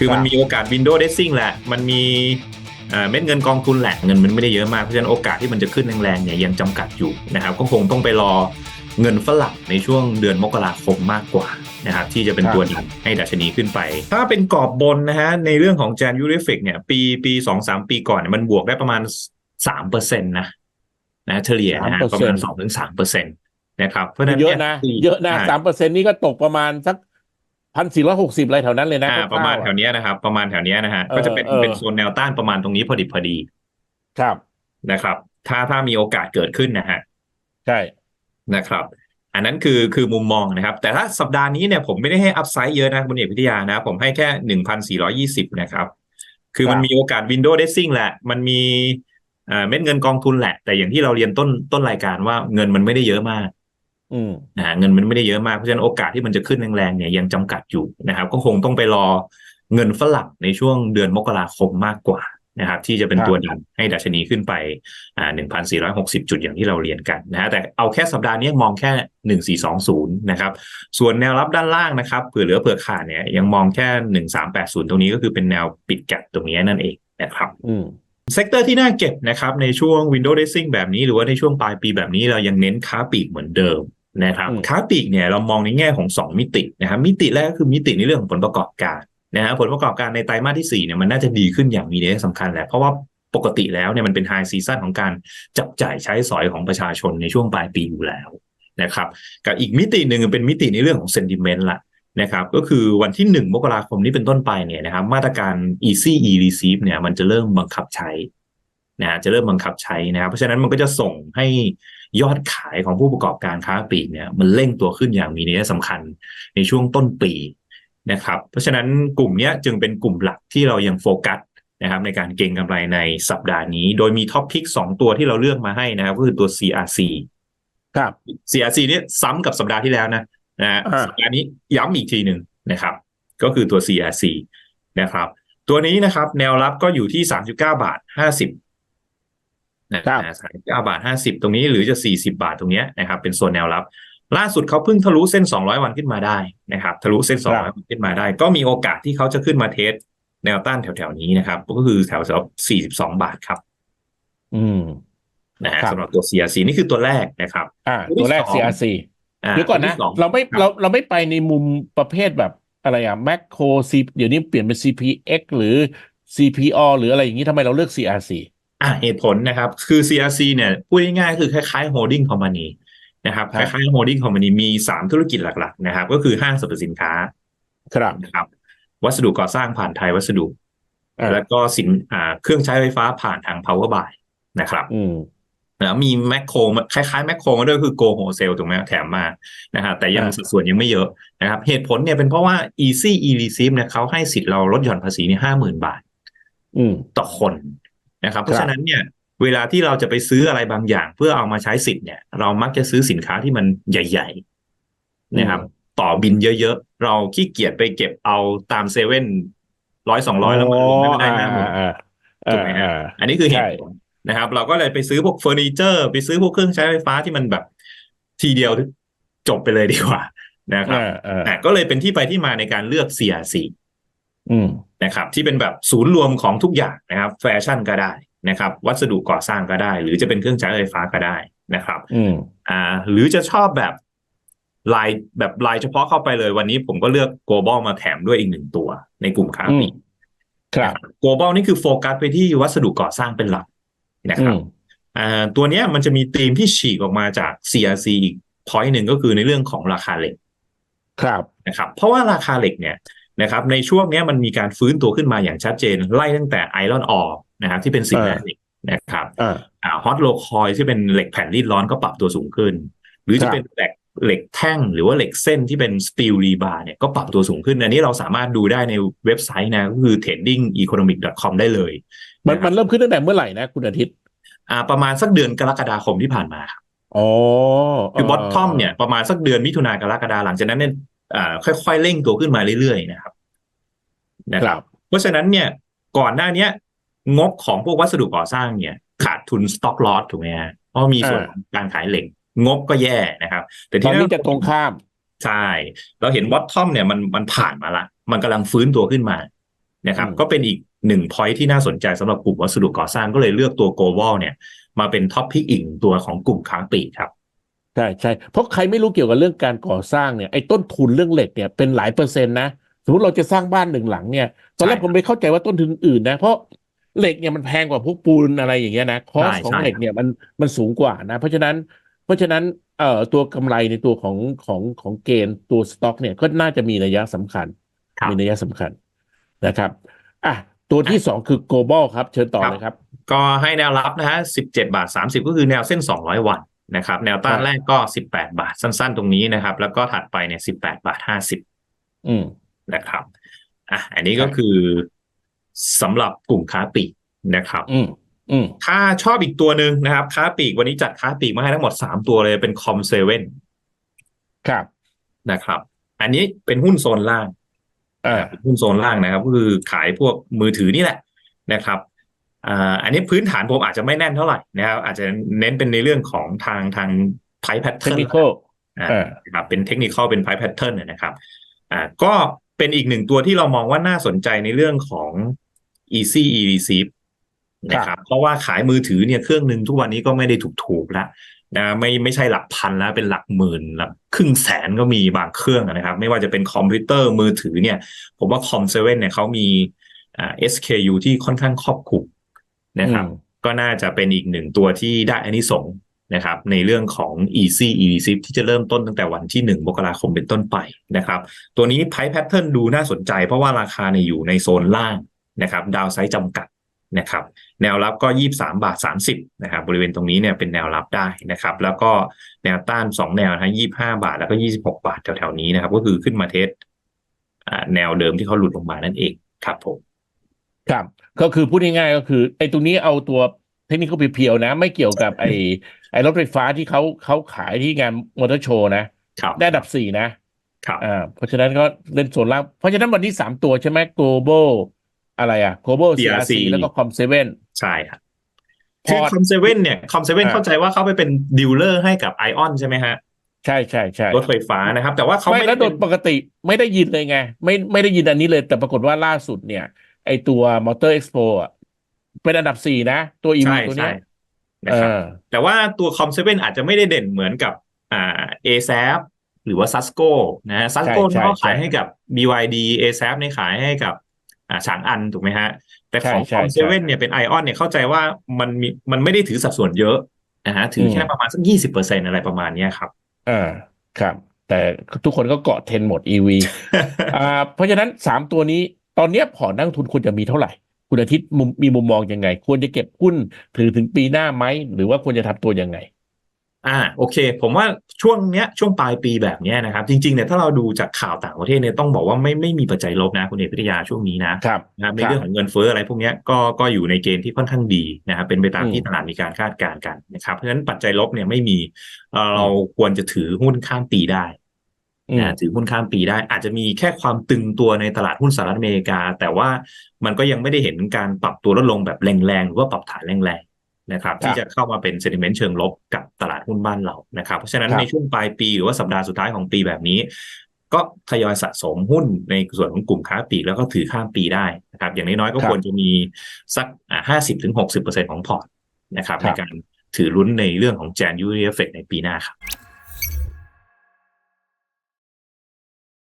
คือมันมีโอกาสวินโดว์เดซซิ่งแหละ มันมีเอ่อเม็ดเงินกองทุนแหละ เงินมันไม่ได้เยอะมาก เพราะฉะนั้นโอกาสที่มันจะขึ้นแรงๆเนี่ยยังจำกัดอยู่นะครับ ก็คงต้องไปรอเงินฝรั่งในช่วงเดือนมกราคมมากกว่านะครับที่จะเป็นตัวดันให้ดัชนีขึ้นไป ถ้าเป็นกรอบบนนะฮะในเรื่องของ Jan u r e f i c เนี่ยปีปีสองสามปีก่อนเนี่ยมันบวกได้ประมาณสามเปอร์เซ็นต์นะนะเฉลี่ยนะฮะประมาณสองถึงสามเปอร์เซ็นต์นะครับเพราะฉะนั้นเยนี่อะนะคืเยอะนะาสามเปอร์เซ็นนี้ก็ตกประมาณสัก พันสี่ร้อยหกสิบอะไรแถวนั้นเลยนะอ่าประมาณแถวคเนี้ยนะครับ ประมาณแถวเนี้ยนะฮะเออก็จะเป็นเออเป็นโซนแนวต้านประมาณตรงนี้พอดีพอดีร่าวๆครับนะครับ ถ้าถ้ามีโอกาสเกิดขึ้นนะฮะใช่นะครับ อันนั้นคือคือมุมมองนะครับ แต่ถ้าสัปดาห์นี้เนี่ยผมไม่ได้ให้อัพไซด์เยอะนะคุณเอกวิทยานะ ผมให้แค่หนึ่งพันสี่ร้อยี่สิบนะครับ คือมันมีโอกาสวินโดว์เดซซิ่งแหละ มันมีเอ่อเม็ดเงินกองทุนแหละ แต่อย่างที่เราเรียนต้นต้นรายการว่าเงินมันไม่ได้เยอะมากอืม นะฮะเงินมันไม่ได้เยอะมากเพราะฉะนั้นโอกาสที่มันจะขึ้นแรงๆเนี่ยยังจำกัดอยู่นะครับ ก็คงต้องไปรอเงินฝรั่งในช่วงเดือนมกราคมมากกว่านะครับที่จะเป็นครับตัวดันให้ดัชนีขึ้นไปอ่า1,460 จุดอย่างที่เราเรียนกันนะฮะแต่เอาแค่สัปดาห์นี้มองแค่ 1420 นะครับ ส่วนแนวรับด้านล่างนะครับเผื่อเหลือเผื่อขาดเนี่ยยังมองแค่ 1380 ตรงนี้ก็คือเป็นแนวปิดแกปตรงนี้นั่นเองนะครับอืมเซกเตอร์ที่น่าเก็บนะครับในช่วง Windows Dressing แบบนี้หรือว่าในช่วงปลายปีแบบนี้เรายังเน้นค้าปลีกเหมือนเดิม นะครับอืมค้าปลีกเนี่ยเรามองในแง่ของ 2 มิตินะครับมิติแรกก็คือมิติในเรื่องของผลประกอบการนะฮะผลประกอบการในไตรมาสที่4เนี่ยมันน่าจะดีขึ้นอย่างมีนัยสำคัญแหละเพราะว่าปกติแล้วเนี่ยมันเป็นไฮซีซั o นของการจับจ่ายใช้สอยของประชาชนในช่วงปลายปีอยู่แล้วนะครับกับอีกมิติหนึ่งเป็นมิติในเรื่องของ sentiment ละนะครับก็คือวันที่ 1 มกราคมนี้เป็นต้นไปเนี่ยนะครับมาตรการ easy e receive เนี่ยมันจะเริ่มบังคับใช้นะฮะจะเริ่มบังคับใช้นะครับเพราะฉะนั้นมันก็จะส่งให้ ยอดขายของผู้ประกอบการค้าปลีกเนี่ยมันเร่งตัวขึ้นอย่างมีนัยสำคัญในช่วงต้นปีนะครับ เพราะฉะนั้นกลุ่มเนี้ยจึงเป็นกลุ่มหลักที่เรายังโฟกัสนะครับในการเก็งกำไรในสัปดาห์นี้ โดยมีท็อปพิก2ตัวที่เราเลือกมาให้นะครับ ก็คือตัว CRC ครับ CRC เนี่ยซ้ำกับสัปดาห์ที่แล้วนะนะฮะอ่าสัปดาห์นี้ย้ำอีกทีหนึ่งนะครับ ก็คือตัว CRC นะครับ ตัวนี้นะครับ แนวรับก็อยู่ที่ 39 บาท 50 นะครับสามสิบเก้าบาท50ตรงนี้หรือจะ40บาทตรงเนี้ยนะครับเป็นโซนแนวรับ ล่าสุดเขาเพิ่งทะลุเส้น200วันขึ้นมาได้นะครับทะลุเส้น200วันขึ้นมาได้ ก็มีโอกาสที่เขาจะขึ้นมาเทสแนวต้านแถวๆนี้นะครับ ก็คือแถวๆ42บาทครับ อืมนะฮะครับสำหรับตัว CRC นี่คือตัวแรกนะครับ อ่า ตัวที่ตัวแรกสอง CRC อ่าเดี๋ยวก่อนตัวนะที่สองเราไม่ครับเราเราไม่ไปในมุมประเภทแบบอะไรอะแมคโครซีเดี๋ยวนี้เปลี่ยนเป็น CPX หรือ CPO หรืออะไรอย่างนี้ทำไมเราเลือก CRC อะเหตุผลนะครับ คือ CRC เนี่ยพูดง่ายๆคือคล้ายๆ holding company นะครับคครับล้ายๆ holding company มี3ธุรกิจหลัก ๆ นะครับ ก็คือห้างสรรพสินค้า ครับนะครับ วัสดุก่อสร้างผ่านไทยวัสดุอ่าแล้วก็สินอ่าเครื่องใช้ไฟฟ้าผ่านทาง power buy นะครับอืมแล้วมีแมคโครคล้ายๆแมคโครมาด้วยคือ go wholesale ถูกไหมแถมมานะฮะแต่ยังอ่าสัดส่วนยังไม่เยอะนะครับ เหตุผลเนี่ยเป็นเพราะว่า easy e receive เนี่ยเขาให้สิทธิ์เราลดหย่อนภาษีเนี่ยห้าหมื่นบาทอืมต่อคน นะครับ เพราะฉะนั้นเนี่ยเวลาที่เราจะไปซื้ออะไรบางอย่าง เพื่อเอามาใช้สิทธิ์เนี่ย เรามักจะซื้อสินค้าที่มันใหญ่ ๆ นะครับ ต่อบินเยอะๆ เราขี้เกียจไปเก็บเอาตามเซเว่นร้อยสองร้อยแล้วมารวมให้มันได้ห้าหมื่นอ่าถูกไหมฮะอ่าอันนี้คือเหใช่ตุผลนะครับ เราก็เลยไปซื้อพวกเฟอร์นิเจอร์ ไปซื้อพวกเครื่องใช้ไฟฟ้าที่มันแบบ ทีเดียวจบไปเลยดีกว่านะครับอ่าอ่าอะก็เลยเป็นที่ไปที่มาในการเลือก CRC อืม นะครับที่เป็นแบบศูนย์รวมของทุกอย่างนะครับแฟชั่นก็ได้นะครับวัสดุก่อสร้างก็ได้ หรือจะเป็นเครื่องใช้ไฟฟ้าก็ได้นะครับอืมอ่าหรือจะชอบแบบลายแบบลายเฉพาะเข้าไปเลยวันนี้ผมก็เลือก global มาแถมด้วยอีกหนึ่งตัว ในกลุ่มค้าปลีกครับ global นี่คือโฟกัสไปที่วัสดุก่อสร้างเป็นหลักนะคอืรับมอ่าตัวเนี้ยมันจะมีธีมที่ฉีกออกมาจาก CRC อีก point หนึ่งก็คือในเรื่องของราคาเหล็ก ครับนะครับ เพราะว่าราคาเหล็กเนี่ย นะครับในช่วงเนี้ยมันมีการฟื้นตัวขึ้นมาอย่างชัดเจน ไล่ตั้งแต่ไอรอนออร์นะครับที่เป็นสิ่งแวดเหล็กนะครับอ่าอ่าฮอตโลคอยที่เป็นเหล็กแผ่นรีดร้อนก็ปรับตัวสูงขึ้น หรือครัจะบเป็นเหล็กเหล็กแท่งหรือว่าเหล็กเส้นที่เป็นสตีลรีบาร์เนี่ยก็ปรับตัวสูงขึ้น อันนี้เราสามารถดูได้ในเว็บไซต์นะก็คือ tradingeconomic.com ได้เลย มันนะครับมันเริ่มขึ้นตั้งแต่เมื่อไหร่นะคุณอาทิตย์ อ่า ประมาณสักเดือนกรกฎาคมที่ผ่านมาครับอ๋อคือบอททอมเนี่ยประมาณสักเดือนมิถุนากรกฎาหลังจากนั้นเนี่ยอ่า ค่อยๆเร่งตัวขึ้นมาเรื่อยๆนะครับนะคครัรับบเพราะฉะนั้นเนี่ยก่อนหน้าเนี้ย งบของพวกวัสดุก่อสร้างเนี่ย ขาดทุนสต็อกลอสถูกไหมฮะเพราะมีส่วนอ่าของการขายเหล็ก งบก็แย่นะครับ แต่ตอที่นนี้จะตรงข้ามใช่เราเห็นบอททอมเนี่ยมันมันผ่านมาละ มันกำลังฟื้นตัวขึ้นมานะครับอืมก็เป็นอีกหนึ่งพอยที่น่าสนใจสำหรับกลุ่มวัสดุก่อสร้างก็เลยเลือกตัว global เนี่ย มาเป็นท็อปพิกอีกหนึ่งตัวของกลุ่มค้าปลีกครับ ใช่ใช่เพราะใครไม่รู้เกี่ยวกับเรื่องการก่อสร้างเนี่ยไอ้ต้นทุนเรื่องเหล็กเนี่ยเป็นหลายเปอร์เซ็นต์นะสมมติเราจะสร้างบ้านหนึ่งหลังเนี่ยตอนแรกใช่ผมไม่เข้าใจว่าต้นทุนอื่นนะเพราะเหล็กเนี่ยมันแพงกว่าพวกปูนอะไรอย่างเงี้ยนะคอสใช่ของใช่เหล็กเนี่ยมันมันสูงกว่านะ เพราะฉะนั้น เพราะฉะนั้นเอ่อตัวกำไรในตัวของของของเกณฑ์ตัวสต็อก เนี่ยก็น่าจะมีนัยสำคัญครับมีนัยสำคัญนะครับอะตัวที่สองคือ global ครับ เชิญต่อครับเลยครับ ก็ให้แนวรับนะฮะ17บาท30ก็คือแนวเส้น200วัน นะครับ แนวต้านครับแรกก็18บาทสั้น ๆ ตรงนี้นะครับ แล้วก็ถัดไปเนี่ย18บาท50อืมนะครับอะอันนี้ก็ครับคือสำหรับกลุ่มค้าปลีกนะครับอืมอืมถ้าชอบอีกตัวหนึ่งนะครับ ค้าปลีกวันนี้จัดค้าปลีกมาให้ทั้งหมด3ตัวเลยเป็นคอมเซเว่นครับนะครับ อันนี้เป็นหุ้นโซนล่างอ่าเป็นหุ้นโซนล่างนะครับ ก็คือขายพวกมือถือนี่แหละนะครับ อ่าอันนี้พื้นฐานผมอาจจะไม่แน่นเท่าไหร่นะครับอาจจะเน้นเป็นในเรื่องของทางทางไพแพทเทเทิคร์นนิคอลอ่าอ่านะครับเป็นเทคนิคเป็นไพแพทเทิร์นนะครับอ่าก็เป็นอีกหนึ่งตัวที่เรามองว่าน่าสนใจในเรื่องของ easy e receive นะครับเพราะว่าขายมือถือเนี่ยเครื่องหนึ่งทุกวันนี้ก็ไม่ได้ถูกๆแล้วนะไม่ไม่ใช่หลักพันแล้วเป็นหลักหมื่นหลักครึ่งแสนก็มีบางเครื่องนะครับ ไม่ว่าจะเป็นคอมพิวเตอร์มือถือเนี่ย ผมว่าคอมเซเว่นเนี่ยเขามีอ่า SKU ที่ค่อนข้างครอบคลุม นะครับอืมก็น่าจะเป็นอีกหนึ่งตัวที่ได้อานิสงส์นะครับในเรื่องของ easy e receive ที่จะเริ่มต้นตั้งแต่วันที่ 1 มกราคมเป็นต้นไปนะครับ ตัวนี้ price pattern ดูน่าสนใจเพราะว่าราคาเนี่ยอยู่ในโซนล่างนะครับ ดาวไซด์จำกัดนะครับ แนวรับก็ 23 บาท 30นะครับ บริเวณตรงนี้เนี่ยเป็นแนวรับได้นะครับ แล้วก็แนวต้าน 2 แนวนะฮะ25 บาท แล้วก็ 26 บาทแถวๆนี้นะครับ ก็คือขึ้นมาเทสอ่าแนวเดิมที่เขาหลุดลงมานั่นเองครับผม ครับ ก็คือพูดง่ายๆก็คือไอ้ตรงนี้เอาตัวเทคนิคเพียวๆนะ ไม่เกี่ยวกับไอ้ไอ้รถไฟฟ้าที่เขาเขาขายที่งานมอเตอร์โชว์นะครับได้อันดับสี่นะครับอ่าเพราะฉะนั้นก็เล่นโซนล่าง เพราะฉะนั้นวันนี้สามตัวใช่ไหม global อะไรอะ global CRC CRC แล้วก็ com 7ใช่ครับคือพอร์ตคอมเซเว่นเนี่ยคอมเซเว่นอ่าเข้าใจว่าเขาไปเป็นดีลเลอร์ให้กับไอออนใช่ไหมฮะใช่ใช่ใช่รถไฟฟ้านะครับ แต่ว่าเขาไม่ไม่แล้วโดได้ยเป็นปกติไม่ได้ยินเลยไง ไม่ไม่ได้ยินอันนี้เลย แต่ปรากฏว่าล่าสุดเนี่ยไอตัว Motor Expo อะเป็นอันดับสี่นะ ตัว EV ใช่ตัวใช่เนี้ยนะครับเออแต่ว่าตัวคอมเซเว่นอาจจะไม่ได้เด่นเหมือนกับอ่า a s a p หรือว่า s a s c o นะฮะ s a s c o ใช่เขาขายใช่ให้กับ BYD a s a p เนี่ยขายให้กับอ่าฉางอันถูกไหมฮะ แต่ของใช่คอมใช่เซเว่นเนี่ยเป็นไอออนเนี่ยเข้าใจว่ามันมีมันไม่ได้ถือสัดส่วนเยอะนะฮะถือแค่อืมประมาณสักยี่สิบเปอร์เซ็นอะไรประมาณเนี้ยครับอ่าครับ แต่ทุกคนก็เกาะเทรนด์หมด EV อ่าเพราะฉะนั้นสามตัวนี้ ตอนเนี้ยพอร์ตนักลงทุนควรจะมีเท่าไหร่ คุณอาทิตย์มุมมีมุมมองยังไง ควรจะเก็บหุ้นถือถึงปีหน้าไหม หรือว่าควรจะทำตัวยังไง อ่าโอเค ผมว่าช่วงเนี้ยช่วงปลายปีแบบเนี้ยนะครับ จริงๆเนี่ยถ้าเราดูจากข่าวต่างประเทศเนี่ยต้องบอกว่าไม่ไม่มีปัจจัยลบนะคุณเอกพิทยาช่วงนี้นะครับนะครับในเรื่องของเงินเฟ้ออะไรพวกเนี้ยก็ก็อยู่ในเกณฑ์ที่ค่อนข้างดีนะครับเป็นไปตามอืมที่ตลาดมีการคาดการณ์กันนะครับเพราะฉะนั้นปัจจัยลบเนี่ยไม่มีเอ่อเราควรจะถือหุ้นข้ามปีได้อืม นะถือหุ้นข้ามปีได้ อาจจะมีแค่ความตึงตัวในตลาดหุ้นสหรัฐอเมริกา แต่ว่ามันก็ยังไม่ได้เห็นการปรับตัวลดลงแบบแรงๆ หรือว่าปรับฐานแรงๆนะครับครับที่จะเข้ามาเป็นเซนิเมนต์เชิงลบกับตลาดหุ้นบ้านเรานะครับ เพราะฉะนั้นครับในช่วงปลายปีหรือว่าสัปดาห์สุดท้ายของปีแบบนี้ ก็ทยอยสะสมหุ้นในส่วนของกลุ่มค้าปลีกแล้วก็ถือข้ามปีได้นะครับอย่างน้อยๆก็ครับควรจะมีสักห้าสิบถึงหกสิบเปอร์เซ็นของพอร์ตนะครับครัในบการถือลุ้นในเรื่องของ January Effect ในปีหน้าครับ